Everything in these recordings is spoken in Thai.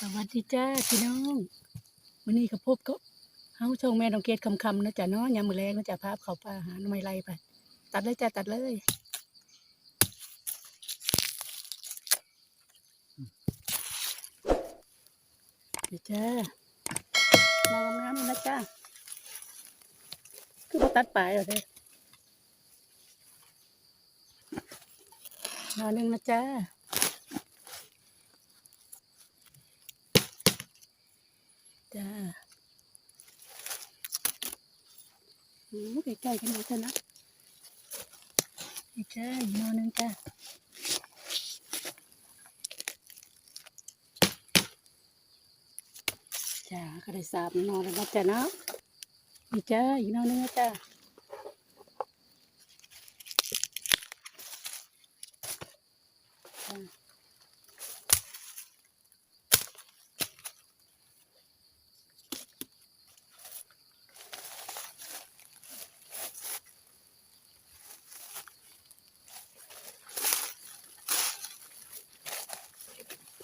สวัสดีจ้าพี่น้องวันนี้ก็พบกับเฮาชงแม่น้องเกดคำคำนะจ๊ะเนาะยามมือแลงนะจ๊ะพาเขาป่าหาไม้ไล่ไปตัดเลยจ้าตัดเลยนี่จ้าเรางามๆนี่นะจ้าคือบ่ตัดปลายเหรอเด้นอนหนึ่งนะจ้า จ้าโอ้ใกล้ๆกันเลยจ้ะนะจ้าอีกนอนนึงจ้าจ้าก็ได้สาบนอนแล้วจ้าเนาะอีจ้าอีกหนอนนึงนะจ้า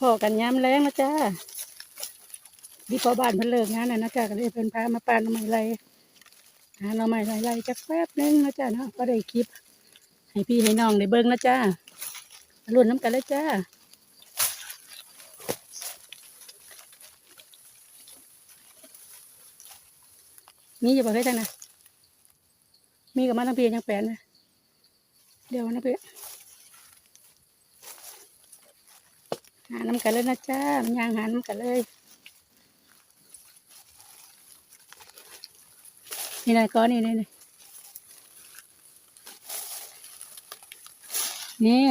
พอกันย้ำแรงนะจ้าดีพอบ้านเพิ่นเลิกงานน่ะนะจ้าก็เลยเพิ่นพามาปานหน่อไม้ไรหาหน่อไม้ไรไรจักแป๊บนึงนะจ้าเนาะก็ได้คลิป ให้พี่ให้น้องได้เบิ่งนะจ้ารุ่นน้ำกันเลยจ้ามีอยู่บ่เคยจังนะมีกับมาทั้งเพี่ยังแปลนนะเดี๋ยวนะพี่ หาน้ำกันเลยนะจ้ามันยางหาน้ำกันเลย นี่นายก้อนนี่นี่นี่นี่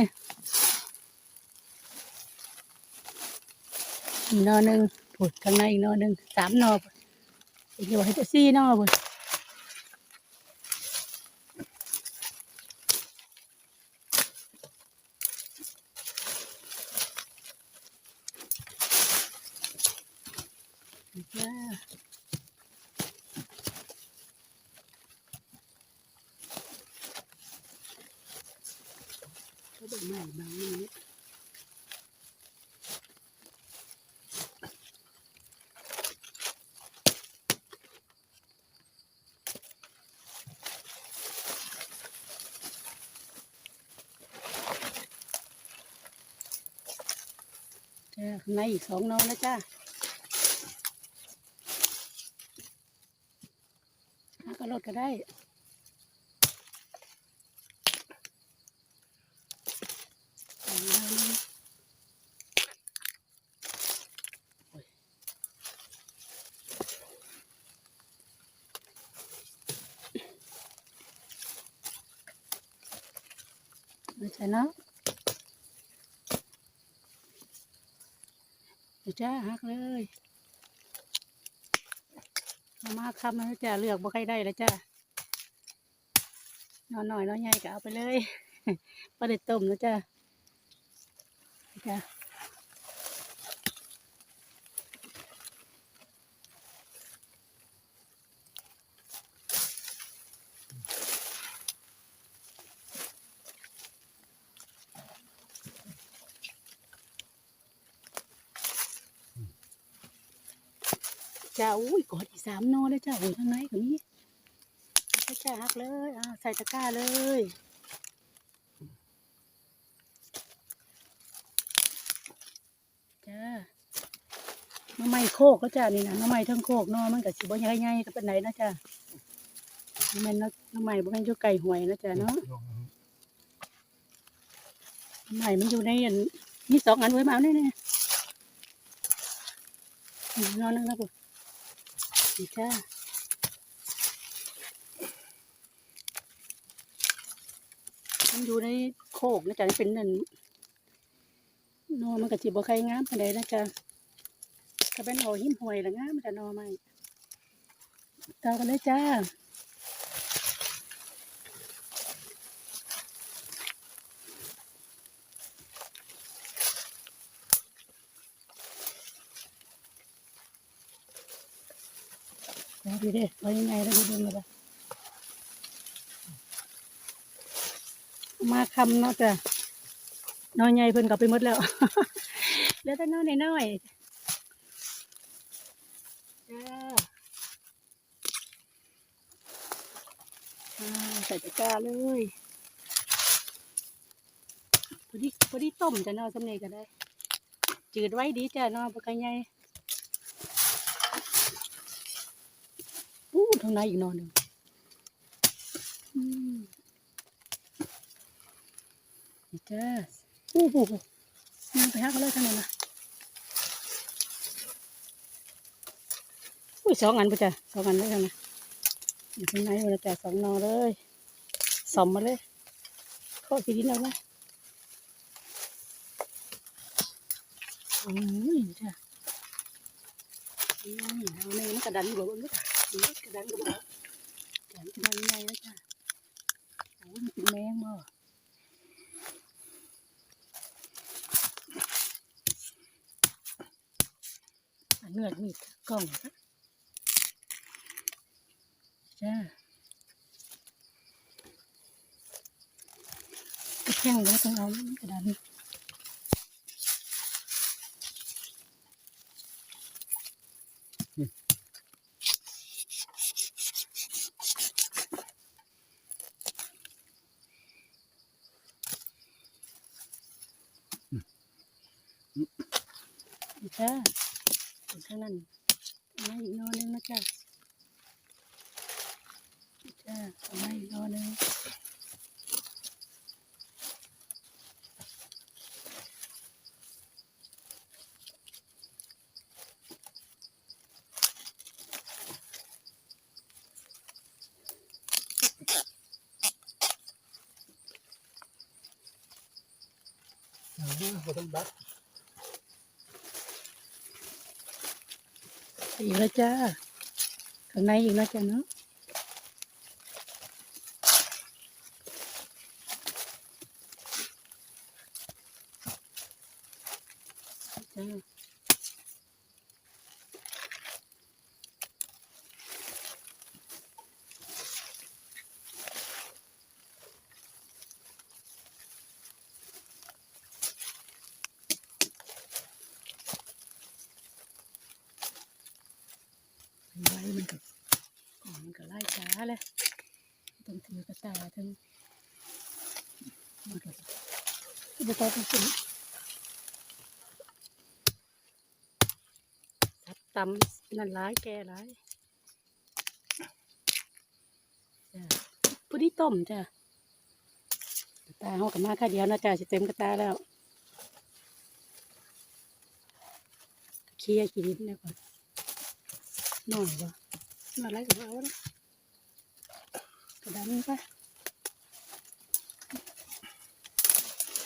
อหนอหนึ่งผุดข้างในอีกหนอหนึ่งสามหนอพุ่นอีกอยู่ให้จะสี่หนอพุ่ นจ้าเขาบอกใหม่บางนี้จ้าข้างในอีกสองหนอแล้วจ้า หาก ระโดก็ได้เอาเลยโอ้ยไม่ใช่เนาะจ้าหักเลย มามาคำนะจ้าเลือกบ่ใครได้แล้วจ้านอนหน่อยนอนใหญ่ก็เอาไปเลยประเด็ดต้มแล้วจ้าจ้า อุ้ยกอดอีกสามนอเลยจ้าโอ้ยข้างในก็มีเอาจ้าหักเลยอ่าใส่ตะกร้าเลยจ้าน้ำไม้โคกก็จ้านี่นะน้ำไม้ทั้งโคกนอมันกับสิบ่ใหญ่ๆก็เป็นไหนนะจ้าน้ำมันน้ำไม้บ่แม่นอยู่ไก่หวยนะจ้าเนาะน้ำไม้มันอยู่ในอันมีสองอันไว้มาเอาแน่ๆนี่นอนนึงแล้วปุ๊ นี่จ้ามันอยู่ในโคกนะจ๊ะเป็นนั่นนอมันก็สิบ่ใครงามปานใดนะจ๊ะถ้าเป็นหอหิมหวยละงามมันจะนอไหมต่อกันเลยจ้า อาดีเด้ไว้ยังไงแล้วดูดูมาละมาคำเนาะจ้ะน้อยใหญ่เพิ่นก็ไปหมดแล้วเหลือแต่น้อยน้อยจ้อ่าใส่ตะกร้าเลยพอดีพอดีต้มจะนอสำเนีก็ได้ จืดไว้ดีจ้ะนอปลากระไงอู้ทางในอีกนอนหนึ่งนี่จ้าอู้หูมันไปหาเขาเลยทางนั้นนะอุ้ยสองอันป่ะจ้ะสองอันเลยทางนั้นอยู่ข้างในมันจ้ะสองนอเลยสอมมาเลยข้าสีดินเอาไว้อืมจ้ะอืมเอาในมันกระดันอยู่บ่เบิ่งเด้อกระดันก็บ่กระดันจะมายังไงแล้วจ้ะโอ้ยมันเป็นแมงบ่อันเนื้อมีดกล้องจ้ะจ้ากระแทงแล้วต้องเอามันกระดัน จ้อข้างนั้นมาอีกนอนนึงนะจ๊ะนี่จ้าเอามาอีกนอนนึง อีกแล้วจ้าข้างในอีกแล้วจ้าเนาะจ้าไว้มันก็ของมันก็ไล่ช้าเลยต้องถือกระตาทั้งมันก็ อุปกรณ์ต่างๆทับตำนั่นร้ายแกร้ายจ้าผู้ที่ต้มจ้ากระตาเขากับมาค่าเดียวนะจ้าจะเต็มกระตาแล้วเคลียร์กินนิดนึงก่อนหน่อยบ่มาอะไรกับเราเนี่ยกระดันไป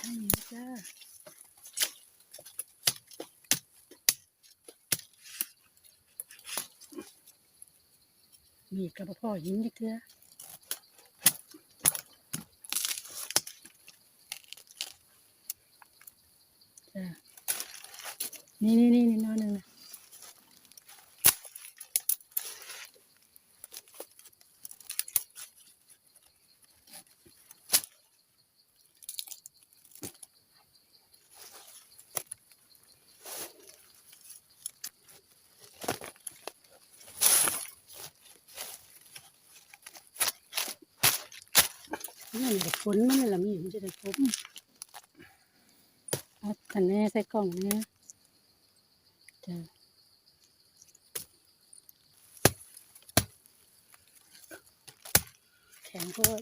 ใช่แล้วจ้ามีกระเพาะหินดิเถื่อจ้านี่นี่นี่นอน อนหนึ่งนะนี่นฝนมันละมีมันจะได้พบเอาทันแน่ใส่กล่องเนี่ยจ้ะแข็งโพด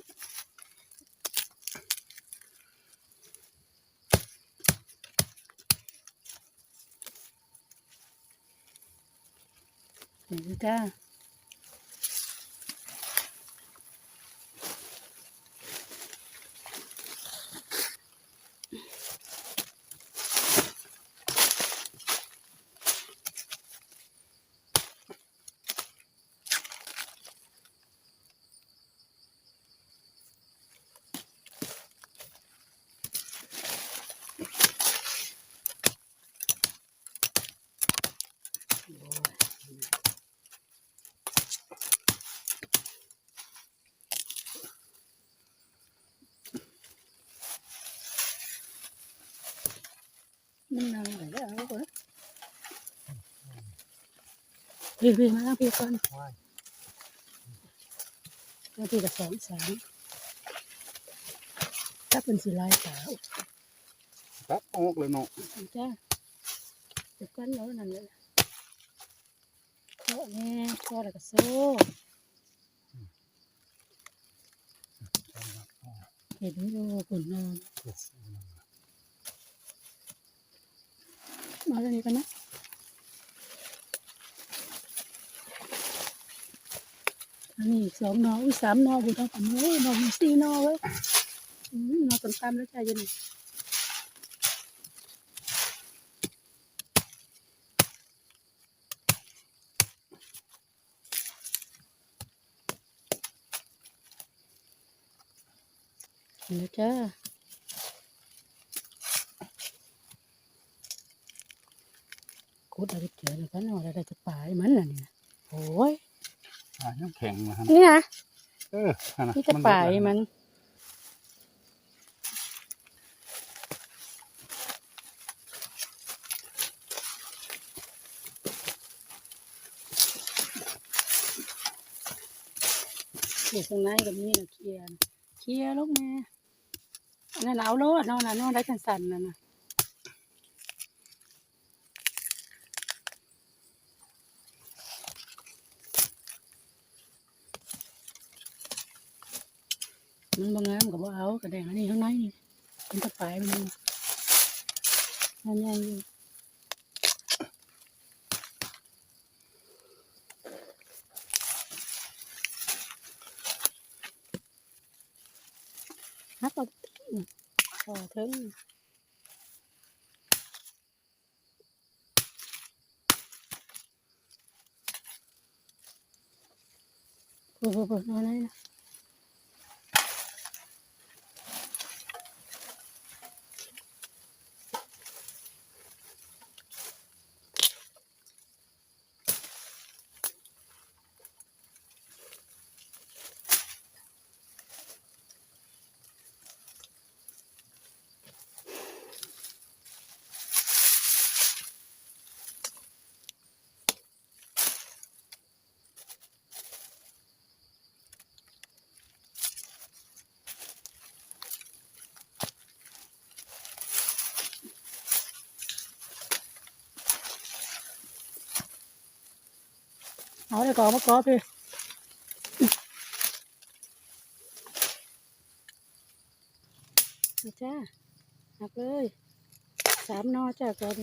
เห็นจ้า มันนั่งไหนเอาก่อนพี่พี่มาแล้วพี่ก่อนว้ายแล้วพี่ก็สองสามถ้าเป็นสีลายขาวตัดออกเลยเนาะจ้าเดี๋ยวกันแล้วนั่นเลยเคาะแน่เคาะแล้วก็โซ่เห็นอยู่ปุ่นนอน มาเรื่องนี้กันนะอันนี้อีกสองหนออุ้ยสามหน กูดอะไรเจอแล้วกันอะไรจะป่ายมันน่ะเนี่ยโอ้ยอ่ายังแข็งนะฮะนี่นะเออนั่นน่นี่จะป่ายมันอยู่ข้างในกับนี่นะเคลียร์นะเคลียร์ลูกแม่อันนั้นเอาโลดเนอนน่ะเนอนได้สั่นๆนั่นน่ะ มันบางงามกับว่าเอากระแดงอันนี้ข้างในนี่เป็นตะปายมันมันยังอยู่ฮักเอาพอถึงปุ๊บปุ๊บปุ๊บนอนได้นะ เอาเลยก่อนมากรอพี่จ้าหักเลยสามนอจ้าก่อน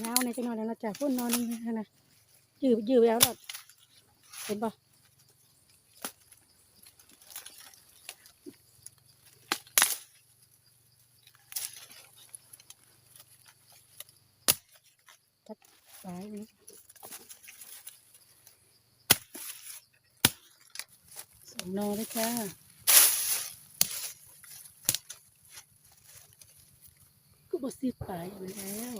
เงาในจังหวะนั้นจ้าพุ่นนอนนี่นะนะยืดยืดแล้วหรอเห็นปะสายนี้สอง นอเลยจ้าก็บสิไปไปแล้ว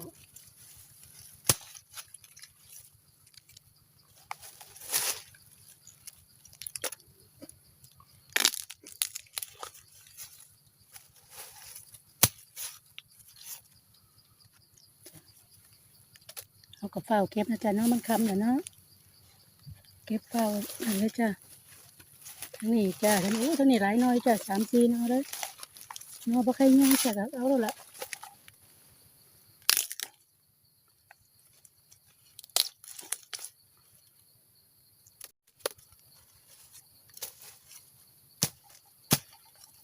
เอากระเฝ้าเก็บนะจ๊ะเนาะมันคำนะเนาะเก็บเฝ้าอันนี้จ้ะ นี้จ้ะทั้งนี้ทั้งนี้หลายน้อยจ้ะสามสี่น้อยเลยน้อบ่ใครยังจ้ะก็เอาแล้วล่ะ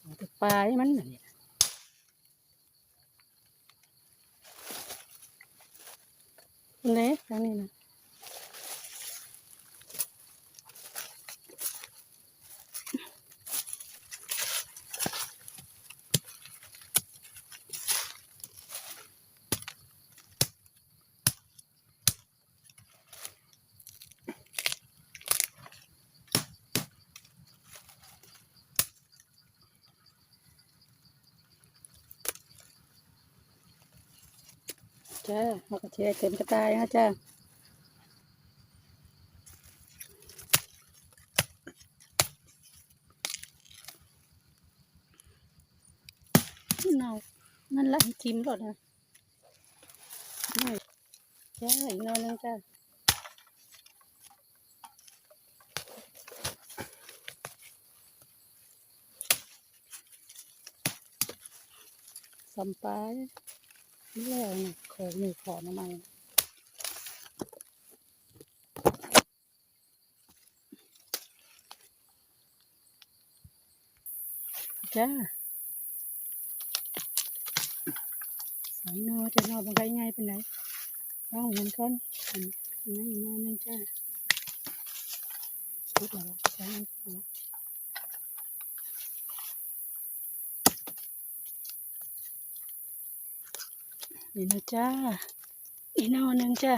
เอาแต่ปมันน่เนี่ยเล็กทั้งนี้นะ จ้าเอากระเทียมเต็มกระตายนะจ้าเนานั่นละให้ทิมก่อนนะให้จ้าอีกหนอนหนึงจ้าสัมปาย นี่แล้วนะขอนึ่งขอมาใหม่จ้าสามนอจะนอเป็นไงไงเป็นไหนลองเห็นก่อนอันนี้อีกนอหนึงจ้าพูดแล้วใช่ไหม นี่นะจ้า อีกนอหนึ่งจ้า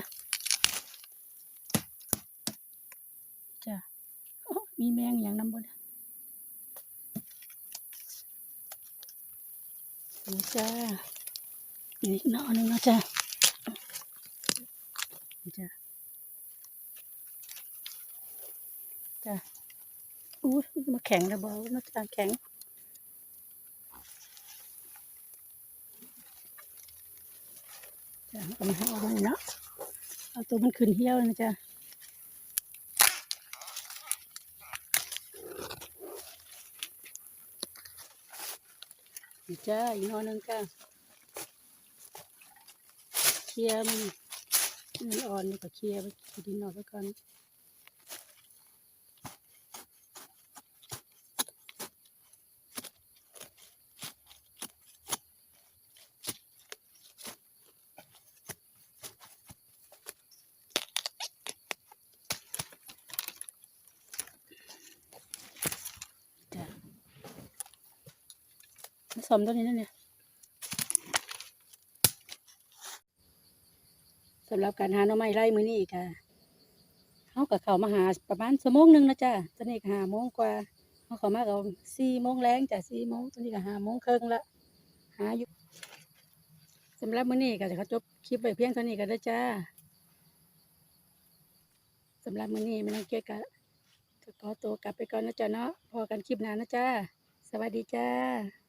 จ้าโอ้มีแมงอย่างน้ำบนนี่จ้าอีกนอหนึ่งนะจ้าจ้าจ้าอู้มาแข็งระเบานะจ้าแข็ง จ้ะเอามาเอาไว้เนาะเอา ตัวมันขึ้นเหี้ยวนะจ๊ะจ้าอีกหนอนหนึงก็เคลียร์มันมันอ่อนนี่ก็เคลียร์ไปขีดินออกไปก่อน สมตัวนี้นั่นเนี่ยสำหรับการหาหน่อไม้ไร่มือนี้ค่ะเขากับเขามาหาประมาณชั่วโมงหนึ่งนะจ้ะตอนนี้ก็หาโมงกว่าเขาเขามาก็สี่โมงแรงจ้ะสี่โมงตอนนี้ก็หาโมงครึ่งละหาอยู่สำหรับมือนี้ก็จะขอจบคลิปไปเพียงเท่านี้ก็ได้จ้าสำหรับมือนี้ไม่ต้องเกียดก็จะขอตัวกลับไปก่อนนะจ๊ะเนาะพอกันคลิปหน้านะจ้าสวัสดีจ้า